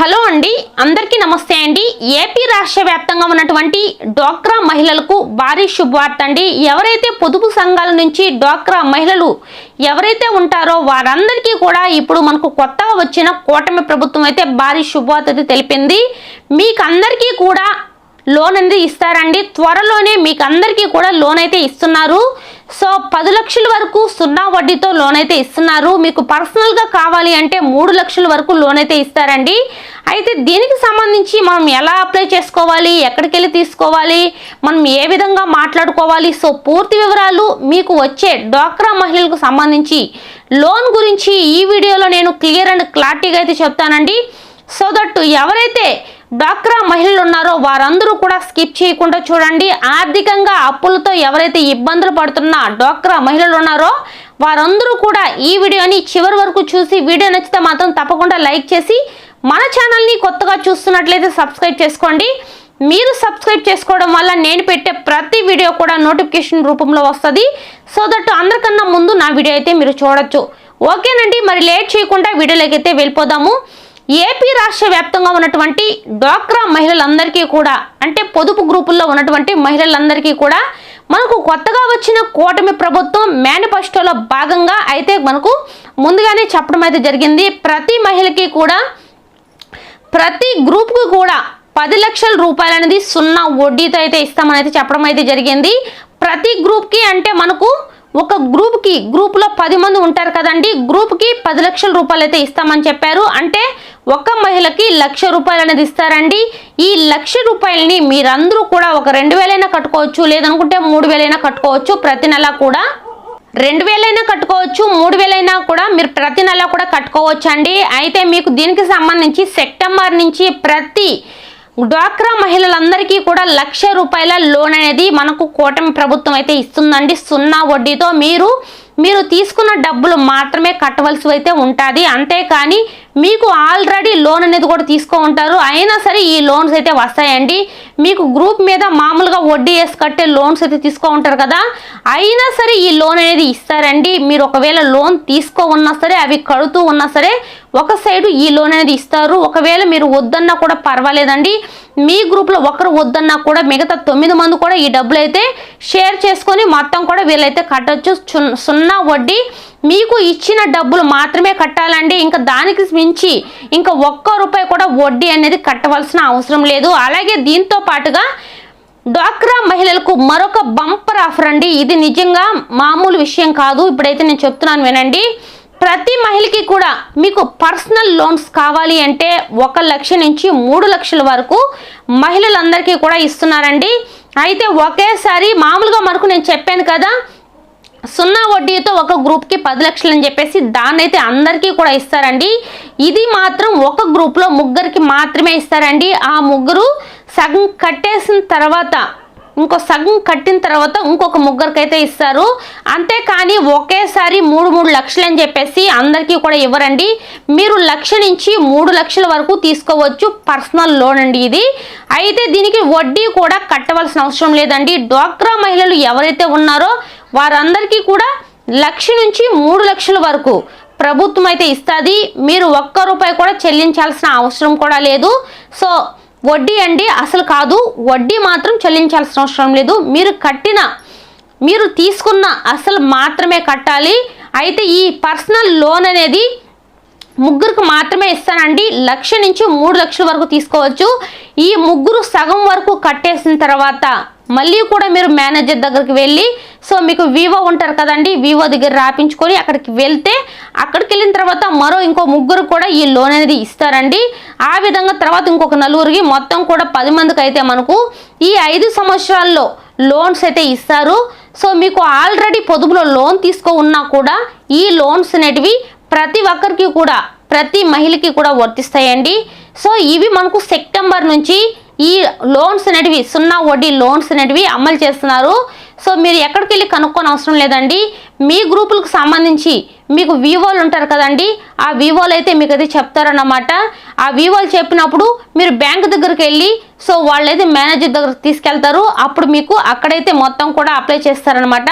Hello అండి అందరికీ నమస్తే అండి. ఏపీ రాష్ట్ర వ్యాప్తంగా ఉన్నటువంటి డ్వాక్రా మహిళలకు భారీ శుభవార్త అండి. ఎవరైతే పొదుపు సంఘాల నుంచి డ్వాక్రా మహిళలు ఎవరైతే ఉంటారో వారందరికీ కూడా ఇప్పుడు మనకు కొత్తగా వచ్చిన కూటమి ప్రభుత్వం అయితే భారీ శుభవార్త అయితే తెలిపింది. మీకు అందరికీ కూడా లోన్ అనేది ఇస్తారండి. త్వరలోనే మీకు అందరికీ కూడా లోన్ అయితే ఇస్తున్నారు. సో పది లక్షల వరకు సున్నా వడ్డీతో లోన్ అయితే ఇస్తున్నారు. మీకు పర్సనల్గా కావాలి అంటే మూడు లక్షల వరకు లోన్ అయితే ఇస్తారండి. అయితే దీనికి సంబంధించి మనం ఎలా అప్లై చేసుకోవాలి? ఎక్కడికి వెళ్ళి తీసుకోవాలి? మనం ఏ విధంగా మాట్లాడుకోవాలి? సో పూర్తి వివరాలు మీకు వచ్చే డ్వాక్రా మహిళలకు సంబంధించి లోన్ గురించి ఈ వీడియోలో నేను క్లియర్ అండ్ క్లారిటీగా అయితే చెప్తానండి. సో దట్ ఎవరైతే డ్వాక్రా మహిళలు ఉన్నారో వారందరూ కూడా స్కిప్ చేయకుండా చూడండి. ఆర్థికంగా అప్పులతో ఎవరైతే ఇబ్బందులు పడుతున్న డ్వాక్రా మహిళలు ఉన్నారో వారందరూ కూడా ఈ వీడియోని చివరి వరకు చూసి వీడియో నచ్చితే మాత్రం తప్పకుండా లైక్ చేసి మన ఛానల్ని కొత్తగా చూస్తున్నట్లయితే సబ్స్క్రైబ్ చేసుకోండి. మీరు సబ్స్క్రైబ్ చేసుకోవడం వల్ల నేను పెట్టే ప్రతి వీడియో కూడా నోటిఫికేషన్ రూపంలో వస్తుంది. సో దట్ అందరికన్నా ముందు నా వీడియో అయితే మీరు చూడొచ్చు. ఓకేనండి మరి లేట్ చేయకుండా వీడియోలోకి అయితే వెళ్ళిపోదాము. ఏపీ రాష్ట్ర వ్యాప్తంగా ఉన్నటువంటి డ్వాక్రా మహిళలందరికీ కూడా అంటే పొదుపు గ్రూపుల్లో ఉన్నటువంటి మహిళలందరికీ కూడా మనకు కొత్తగా వచ్చిన కూటమి ప్రభుత్వం మేనిఫెస్టోలో భాగంగా అయితే మనకు ముందుగానే చెప్పడం అయితే జరిగింది. ప్రతి మహిళకి కూడా ప్రతి గ్రూప్కి కూడా పది లక్షల రూపాయలు అనేది సున్నా వడ్డీతో అయితే ఇస్తామని అయితే చెప్పడం అయితే జరిగింది. ప్రతి గ్రూప్కి అంటే మనకు ఒక గ్రూప్కి గ్రూప్లో పది మంది ఉంటారు కదండి గ్రూప్కి పది లక్షల రూపాయలు అయితే ఇస్తామని చెప్పారు. అంటే ఒక మహిళకి లక్ష రూపాయలు అనేది ఇస్తారండి. ఈ లక్ష రూపాయలని మీరందరూ కూడా ఒక రెండు వేలైనా కట్టుకోవచ్చు లేదనుకుంటే మూడు వేలైనా కట్టుకోవచ్చు ప్రతి నెల కూడా. రెండు వేలైనా కట్టుకోవచ్చు మూడు వేలైనా కూడా మీరు ప్రతి నెల కూడా కట్టుకోవచ్చు అండి అయితే మీకు దీనికి సంబంధించి సెప్టెంబర్ నుంచి ప్రతి డ్వాక్రా మహిళలందరికీ కూడా లక్ష రూపాయల లోన్ అనేది మనకు కూటమి ప్రభుత్వం అయితే ఇస్తుందండి. సున్నా వడ్డీతో మీరు మీరు తీసుకున్న డబ్బులు మాత్రమే కట్టవలసి అయితే ఉంటుంది. అంతేకాని మీకు ఆల్రెడీ లోన్ అనేది కూడా తీసుకో ఉంటారు అయినా సరే ఈ లోన్స్ అయితే వస్తాయండి. మీకు గ్రూప్ మీద మామూలుగా వడ్డీ వేసి కట్టే లోన్స్ అయితే తీసుకో ఉంటారు కదా. అయినా సరే ఈ లోన్ అనేది ఇస్తారండి. మీరు ఒకవేళ లోన్ తీసుకో ఉన్నా సరే అవి కడుతూ ఉన్నా సరే ఒక సైడు ఈ లోన్ అనేది ఇస్తారు. ఒకవేళ మీరు వద్దన్నా కూడా పర్వాలేదండి. మీ గ్రూప్లో ఒకరు వద్దన్నా కూడా మిగతా తొమ్మిది మంది కూడా ఈ డబ్బులు అయితే షేర్ చేసుకొని మొత్తం కూడా వీళ్ళైతే కట్టొచ్చు. సున్నా వడ్డీ మీకు ఇచ్చిన డబ్బులు మాత్రమే కట్టాలండి. ఇంకా దానికి మించి ఇంకా ఒక్క రూపాయి కూడా వడ్డీ అనేది కట్టవలసిన అవసరం లేదు. అలాగే దీంతో పాటుగా డ్వాక్రా మహిళలకు మరొక బంపర్ ఆఫర్ అండి. ఇది నిజంగా మామూలు విషయం కాదు. ఇప్పుడైతే నేను చెప్తున్నాను వినండి. ప్రతి మహిళకి కూడా మీకు పర్సనల్ లోన్స్ కావాలి అంటే ఒక లక్ష నుంచి మూడు లక్షల వరకు మహిళలందరికీ కూడా ఇస్తున్నారండి. అయితే ఒకేసారి మామూలుగా మనకు నేను చెప్పాను కదా సున్నా వడ్డీతో ఒక గ్రూప్కి పది లక్షలు అని చెప్పేసి దాన్ని అయితే అందరికీ కూడా ఇస్తారండి. ఇది మాత్రం ఒక గ్రూప్లో ముగ్గురికి మాత్రమే ఇస్తారండి. ఆ ముగ్గురు సగం కట్టేసిన తర్వాత ఇంకో సగం కట్టిన తర్వాత ఇంకొక ముగ్గురికి అయితే ఇస్తారు. అంతేకాని ఒకేసారి మూడు మూడు లక్షలు అని చెప్పేసి అందరికీ కూడా ఇవ్వరండి. మీరు లక్ష నుంచి మూడు లక్షల వరకు తీసుకోవచ్చు పర్సనల్ లోన్ అండి ఇది. అయితే దీనికి వడ్డీ కూడా కట్టవలసిన అవసరం లేదండి. డ్వాక్రా మహిళలు ఎవరైతే ఉన్నారో వారందరికీ కూడా లక్ష నుంచి మూడు లక్షల వరకు ప్రభుత్వం అయితే ఇస్తుంది. మీరు ఒక్క రూపాయి కూడా చెల్లించాల్సిన అవసరం కూడా లేదు. సో వడ్డీ అండి అసలు కాదు. వడ్డీ మాత్రం చెల్లించాల్సిన అవసరం లేదు. మీరు కట్టిన మీరు తీసుకున్న అసలు మాత్రమే కట్టాలి. అయితే ఈ పర్సనల్ లోన్ అనేది ముగ్గురికి మాత్రమే ఇస్తానండి. లక్ష నుంచి మూడు లక్షల వరకు తీసుకోవచ్చు. ఈ ముగ్గురు సగం వరకు కట్టేసిన తర్వాత మళ్ళీ కూడా మీరు మేనేజర్ దగ్గరికి వెళ్ళి సో మీకు వివో ఉంటారు కదండి వివో దగ్గర రాపించుకొని అక్కడికి వెళ్తే అక్కడికి వెళ్ళిన తర్వాత మరో ఇంకో ముగ్గురు కూడా ఈ లోన్ అనేది ఇస్తారండి. ఆ విధంగా తర్వాత ఇంకొక నలుగురికి మొత్తం కూడా పది మందికి అయితే మనకు ఈ ఐదు సంవత్సరాల్లో లోన్స్ అయితే ఇస్తారు. సో మీకు ఆల్రెడీ పొదుపులో లోన్ తీసుకో ఉన్నా కూడా ఈ లోన్స్ అనేటివి ప్రతి ఒక్కరికి కూడా ప్రతి మహిళకి కూడా వర్తిస్తాయండి. సో ఇవి మనకు సెప్టెంబర్ నుంచి ఈ లోన్స్ అనేటివి సున్నా వడ్డీ లోన్స్ అనేటివి అమలు చేస్తున్నారు. సో మీరు ఎక్కడికి వెళ్ళి కనుక్కొని అవసరం లేదండి. మీ గ్రూపులకు సంబంధించి మీకు వివోలు ఉంటారు కదండి. ఆ వివోలు అయితే మీకు అయితే చెప్తారన్నమాట. ఆ వివోలు చెప్పినప్పుడు మీరు బ్యాంక్ దగ్గరికి వెళ్ళి సో వాళ్ళైతే మేనేజర్ దగ్గరకు తీసుకెళ్తారు. అప్పుడు మీకు అక్కడైతే మొత్తం కూడా అప్లై చేస్తారనమాట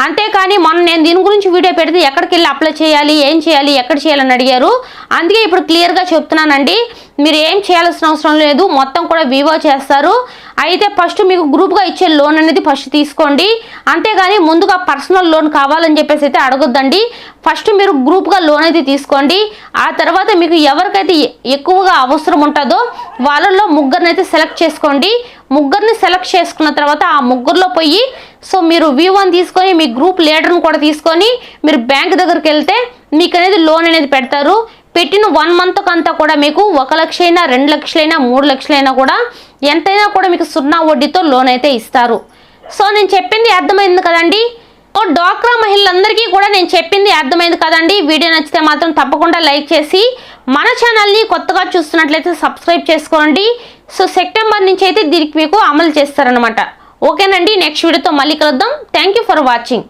అంతేకాని మొన్న నేను దీని గురించి వీడియో పెడితే ఎక్కడికి వెళ్ళి అప్లై చేయాలి ఏం చేయాలి ఎక్కడ చేయాలని అడిగారు. అందుకే ఇప్పుడు క్లియర్గా చెప్తున్నానండి. మీరు ఏం చేయాల్సిన అవసరం లేదు. మొత్తం కూడా వివో చేస్తారు. అయితే ఫస్ట్ మీకు గ్రూప్గా ఇచ్చే లోన్ అనేది ఫస్ట్ తీసుకోండి. అంతేగాని ముందుగా పర్సనల్ లోన్ కావాలని చెప్పేసి అయితే అడగొద్దండి. ఫస్ట్ మీరు గ్రూప్గా లోన్ అయితే తీసుకోండి. ఆ తర్వాత మీకు ఎవరికైతే ఎ- ఎక్కువగా అవసరం ఉంటుందో వాళ్ళల్లో ముగ్గురిని అయితే సెలెక్ట్ చేసుకోండి. ముగ్గురిని సెలెక్ట్ చేసుకున్న తర్వాత ఆ ముగ్గురులో పోయి సో మీరు వ్యూ వన్ తీసుకొని మీ గ్రూప్ లీడర్ని కూడా తీసుకొని మీరు బ్యాంక్ దగ్గరికి వెళ్తే మీకు అనేది లోన్ అనేది పెడతారు. పెట్టిన వన్ మంత్ అంతా కూడా మీకు ఒక లక్ష అయినా రెండు లక్షలైనా మూడు లక్షలైనా కూడా ఎంతైనా కూడా మీకు సున్నా వడ్డీతో లోన్ అయితే ఇస్తారు. సో నేను చెప్పింది అర్థమైంది కదండి? ఓ డ్వాక్రా మహిళలందరికీ కూడా నేను చెప్పింది అర్థమైంది కదండి? వీడియో నచ్చితే మాత్రం తప్పకుండా లైక్ చేసి మన ఛానల్ని కొత్తగా చూస్తున్నట్లయితే సబ్స్క్రైబ్ చేసుకోండి. సో సెప్టెంబర్ నుంచి అయితే దీనికి మీకు అమలు చేస్తారనమాట ఓకేనండి నెక్స్ట్ వీడియోతో మళ్ళీ కలుద్దాం. Thank you for watching